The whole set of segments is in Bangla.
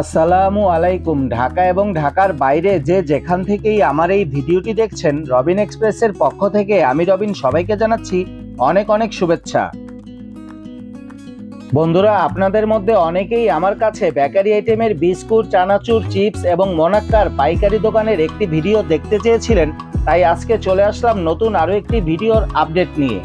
আসসালামু আলাইকুম। ঢাকা এবং ঢাকার বাইরে যে যেখান থেকেই আমার এই ভিডিওটি দেখছেন, রবিন এক্সপ্রেসের পক্ষ থেকে আমি রবিন সবাইকে জানাচ্ছি অনেক অনেক শুভেচ্ছা। বন্ধুরা, আপনাদের মধ্যে অনেকেই আমার কাছে বেকারি আইটেমের বিস্কুট, চানাচুর, চিপস এবং মনাক্কার পাইকারি দোকানের একটি ভিডিও দেখতে চেয়েছিলেন, তাই আজকে চলে আসলাম নতুন আরও একটি ভিডিওর আপডেট নিয়ে।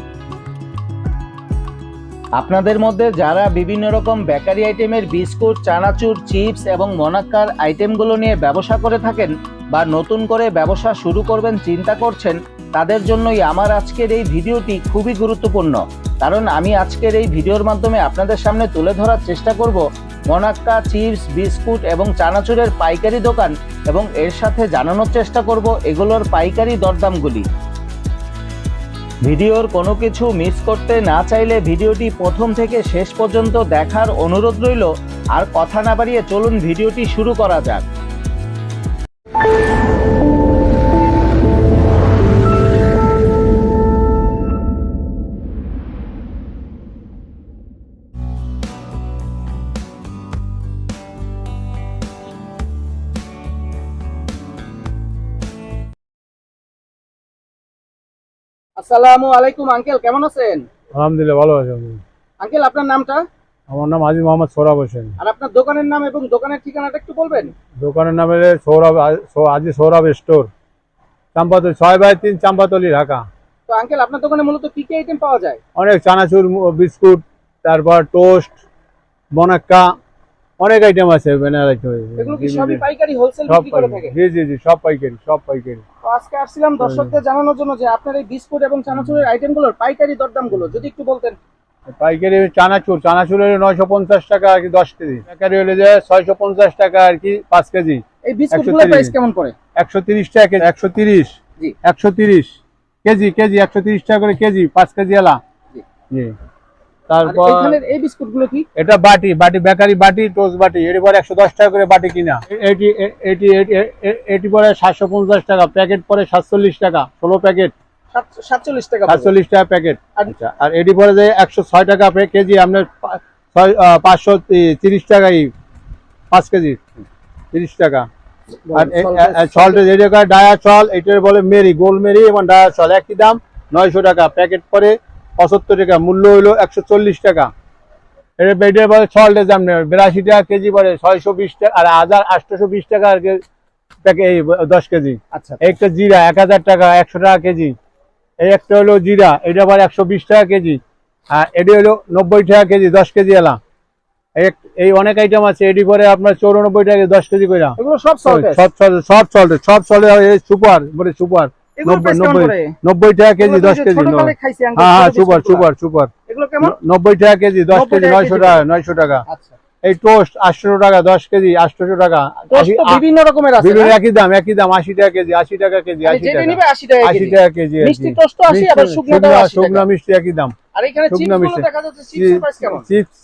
আপনাদের মধ্যে যারা বিভিন্ন রকম বেকারি আইটেমের বিস্কুট, চানাচুর, চিপস এবং মনাক্কার আইটেমগুলো নিয়ে ব্যবসা করে থাকেন বা নতুন করে ব্যবসা শুরু করবেন, চিন্তা করছেন, তাদের জন্যই আমার আজকের এই ভিডিওটি খুবই গুরুত্বপূর্ণ। কারণ আমি আজকের এই ভিডিওর মাধ্যমে আপনাদের সামনে তুলে ধরার চেষ্টা করব মনাক্কা, চিপস, বিস্কুট এবং চানাচুরের পাইকারি দোকান এবং এর সাথে জানানোর চেষ্টা করব এগুলোর পাইকারি দরদামগুলি। ভিডিওর কোনো কিছু মিস করতে না চাইলে ভিডিওটি প্রথম থেকে শেষ পর্যন্ত দেখার অনুরোধ রইল। আর কথা না বাড়িয়ে চলুন ভিডিওটি শুরু করা যাক। আসসালামু আলাইকুম আঙ্কেল কেমন আছেন? আলহামদুলিল্লাহ ভালো আছে আমি। আঙ্কেল আপনার নামটা? আমার নাম হাজি মোহাম্মদ সৌরভ হোসেন। আর আপনার দোকানের নাম এবং দোকানের ঠিকানাটা একটু বলবেন? দোকানের নাম হলে সৌরভ হাজি সৌরভ স্টোর চাম্পাতলি ছয় বাই তিন চাম্পাতলি ঢাকা। তো আঙ্কেল আপনার দোকানে মূলত কি কি আইটেম পাওয়া যায়? অনেক চানাচুর বিস্কুট তারপর টোস্ট বনাক্কা অনেক আইটেম আছে ব্যানার আইটেম এগুলো কি সবই পাইকারি হোলসেল বিক্রি করে থাকে? জি জি জি সব পাইকারি সব পাইকারি। তো আজকে আসছিলাম দর্শকদের জানানোর জন্য যে আপনার এই বিস্কুট এবং চানাচুরের আইটেমগুলোর পাইকারি দরদামগুলো যদি একটু বলতেন। পাইকারি চানাচুর চানাচুর হলে নয়শো পঞ্চাশ টাকা আর কি দশ কেজি। পাইকারি হলে যে ছয়শো পঞ্চাশ টাকা আর কি পাঁচ কেজি। এই বিস্কুটগুলোর 130 প্রাইস কেমন পড়ে? একশো তিরিশ টাকা কেজি একশো তিরিশ। জি। একশো তিরিশ। কেজি কেজি একশো তিরিশ টাকা করে কেজি পাঁচ কেজি এলা। জি। তারপর এইখানের এই বিস্কুটগুলো কি? এটা বাটি বাটি বেকারি বাটি টোস্ট বাটি এটি পরে একশো দশ টাকা করে বাটি কিনা। এটি এটি এটি- এ- এটি পরে সাতশো পঞ্চাশ টাকা প্যাকেট পরে সাতচল্লিশ টাকা ষোলো প্যাকেট। সাতচল্লিশ টাকা সাতচল্লিশ টাকা প্যাকেট। আচ্ছা আর এটি পরে যে একশো ছয় টাকা কেজি আপনার ছয় পাঁচশো তিরিশ টাকাই পাঁচ কেজি তিরিশ টাকা। আর সল্টের ডায়া চল এটার বলে মেরি গোল মেরি এবং ডায়া চল একই দাম নয়শো টাকা প্যাকেট পরে পঁচাত্তর টাকা মূল্য হইল একশো চল্লিশ টাকা। এটা এটার বলে সল্টের দাম নেই বিরাশি টাকা কেজি পরে ছয়শো বিশ টাকা আর হাজার আটশোশো বিশ টাকা আর কি এই দশ কেজি। আচ্ছা। একটা জিরা এক হাজার টাকা একশো টাকা কেজি। এই একটা হলো জিরা এটা আবার একশো বিশ টাকা কেজি। আর এটি হলো নব্বই টাকা কেজি দশ কেজি এলা। এই অনেক আইটেম আছে এটি পরে আপনার চৌরানব্বই টাকা দশ কেজি করে এগুলো সব সল্টেড সব চলে সব চলে সব চলে সুপার বলে সুপার। নব্বই টাকা কেজি দশ কেজি হ্যাঁ হ্যাঁ সুপার সুপার সুপার। নব্বই টাকা কেজি দশ কেজি নয়শো টাকা নয়শো টাকা। আচ্ছা। এই টোস্ট আটশো টাকা দশ কেজি আটশোশো টাকা। বিভিন্ন রকমের বিভিন্ন একই দাম একই দাম আশি টাকা কেজি আশি টাকা কেজি আশি টাকা। নিবে 80 টাকা আশি কেজি। টাকা কেজি আর মিষ্টি টোস্ট তো 80 আবার মিষ্টি- শুকনোটাও শুকনো- 80 টাকা। শুকনো মিষ্টি একই দাম। শুকনো মিষ্টি।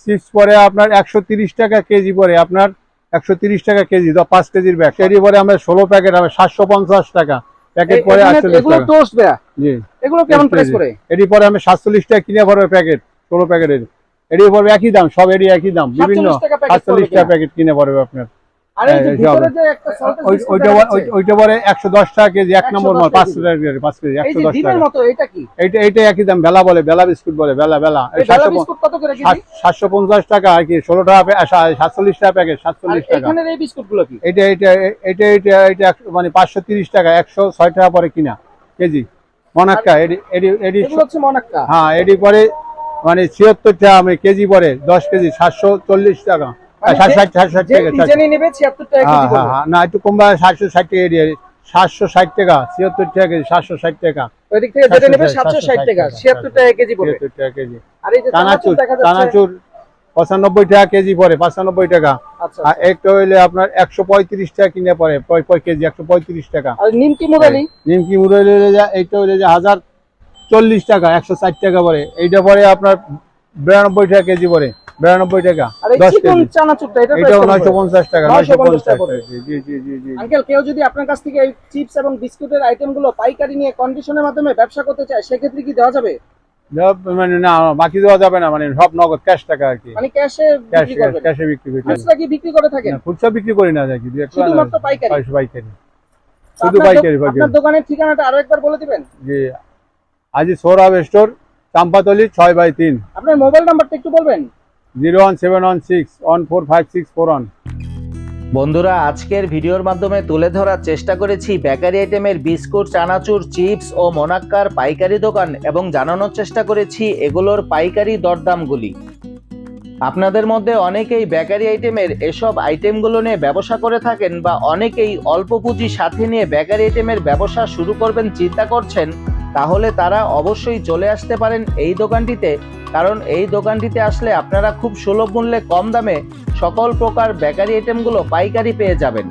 চিপস পরে আপনার একশো তিরিশ টাকা কেজি পরে আপনার একশো তিরিশ টাকা কেজি পাঁচ কেজির ব্যাগ। সেটি পরে আমরা ষোলো প্যাকেট আমরা সাতশো পঞ্চাশ টাকা। প্যাকেট পরে এগুলো টোস্ট ভাইয়া। জি। এগুলো কেমন প্রাইস এটি পরে আমি সাতচল্লিশ টাকা কিনে ভরবে প্যাকেট ষোলো প্যাকেটের। এটি পড়বে একই দাম সব এটি একই দাম। বিভিন্ন 47 টাকা প্যাকেট সাতচল্লিশ টাকা প্যাকেট কিনে পড়বে আপনার। ওইটা পরে- একশো দশ টাকা কেজি এক নম্বর মাল পাঁচ কেজি। টাকা পাঁচ কেজি একশো দশ টাকা। এইটা এইটা একই দাম বেলা বলে বেলা বিস্কুট বলে বেলা সাতশো পঞ্চাশ টাকা আর কি ষোলো টাকা সাতচল্লিশ টাকা প্যাকেট সাতচল্লিশ টাকা। এখানের এই বিস্কুটগুলো কি? এটা এটা এটা এটা এটা মানে পাঁচশো তিরিশ টাকা একশো ছয় টাকা পরে কিনা কেজি। মনাক্কা এডি এডি হ্যাঁ এডি পরে মানে ছিয়াত্তর টাকা কেজি পরে দশ কেজি সাতশো চল্লিশ টাকা। ষাট যে- ষাট ষাট ষাট যে টাকা ষাট- ডিজাইনে নেবে 76 টাকা কেজি পড়বে না একটু কমবা সাতশো ষাট টাকা এরিয়া সাতশো ষাট টাকা ছিয়াত্তর টাকা কেজি সাতশো ষাট টাকা। ওই থেকে যেটা নেবে 760 760 টাকা 76 টাকা কেজি ছিয়াত্তর টাকা কেজি। আর এই যে চানাচুর চানাচুর দেখা যাচ্ছে চানাচুর পঁচানব্বই টাকা কেজি পরে পঁচানব্বই টাকা। আচ্ছা আর একটা হইলে আপনার একশো পঁয়ত্রিশ টাকা কিনে পরে কেজি একশো পঁয়ত্রিশ টাকা। নিমকি মুরালি? নিমকি এইটা হইলে যে হাজার চল্লিশ টাকা একশো ষাট টাকা পরে এইটা পরে আপনার বিরানব্বই টাকা কেজি পরে বিরানব্বই টাকা দশ কেজি। এটা নয়শো পঞ্চাশ টাকা নয়শো পঞ্চাশ টাকা টাকা জি জি জি জি আঙ্কেল কেউ যদি আপনার কাছ থেকে এই চিপস এবং বিস্কুটের আইটেমগুলো পাইকারি নিয়ে কন্ডিশনের মাধ্যমে ব্যবসা করতে চায় সেক্ষেত্রে কি দেওয়া যাবে? মানে না বাকি দেওয়া যাবে না মানে সব নগদ ক্যাশ টাকা আর কি। মানে ক্যাশে বিক্রি ক্যাশে বিক্রি করি খুচরা কি বিক্রি করে থাকেন? না, খুচরা বিক্রি করি না একটা শুধুমাত্র পাইকারি? পাইকারি। শুধু পাইকারি আপনার দোকানের ঠিকানাটা আরও একবার বলে দিবেন? জি আজ সৌরভ স্টোর চাম্পাতলি ছয় বাই তিন। আপনার মোবাইল নাম্বারটা একটু বলবেন? Zero one seven one six one four five six four one. বন্ধুরা আজকের ভিডিওর মাধ্যমে তুলে ধরার চেষ্টা করেছি বেকারি আইটেমের বিস্কুট চানাচুর চিপস ও মোনাক্কার পাইকারি দোকান এবং জানানোর চেষ্টা করেছি এগুলোর পাইকারি দরদামগুলি। আপনাদের মধ্যে অনেকেই বেকারি আইটেমের এসব আইটেমগুলো নিয়ে ব্যবসা করে থাকেন বা অনেকেই অল্প পুঁজি সাথে নিয়ে বেকারি আইটেমের ব্যবসা শুরু করবেন চিন্তা করছেন তাহলে তারা অবশ্যই চলে আসতে পারেন এই দোকানটিতে, কারণ এই দোকানটিতে আসলে আপনারা খুব সুলভ মূল্যে কম দামে সকল প্রকার বেকারি আইটেমগুলো পাইকারি পেয়ে যাবেন।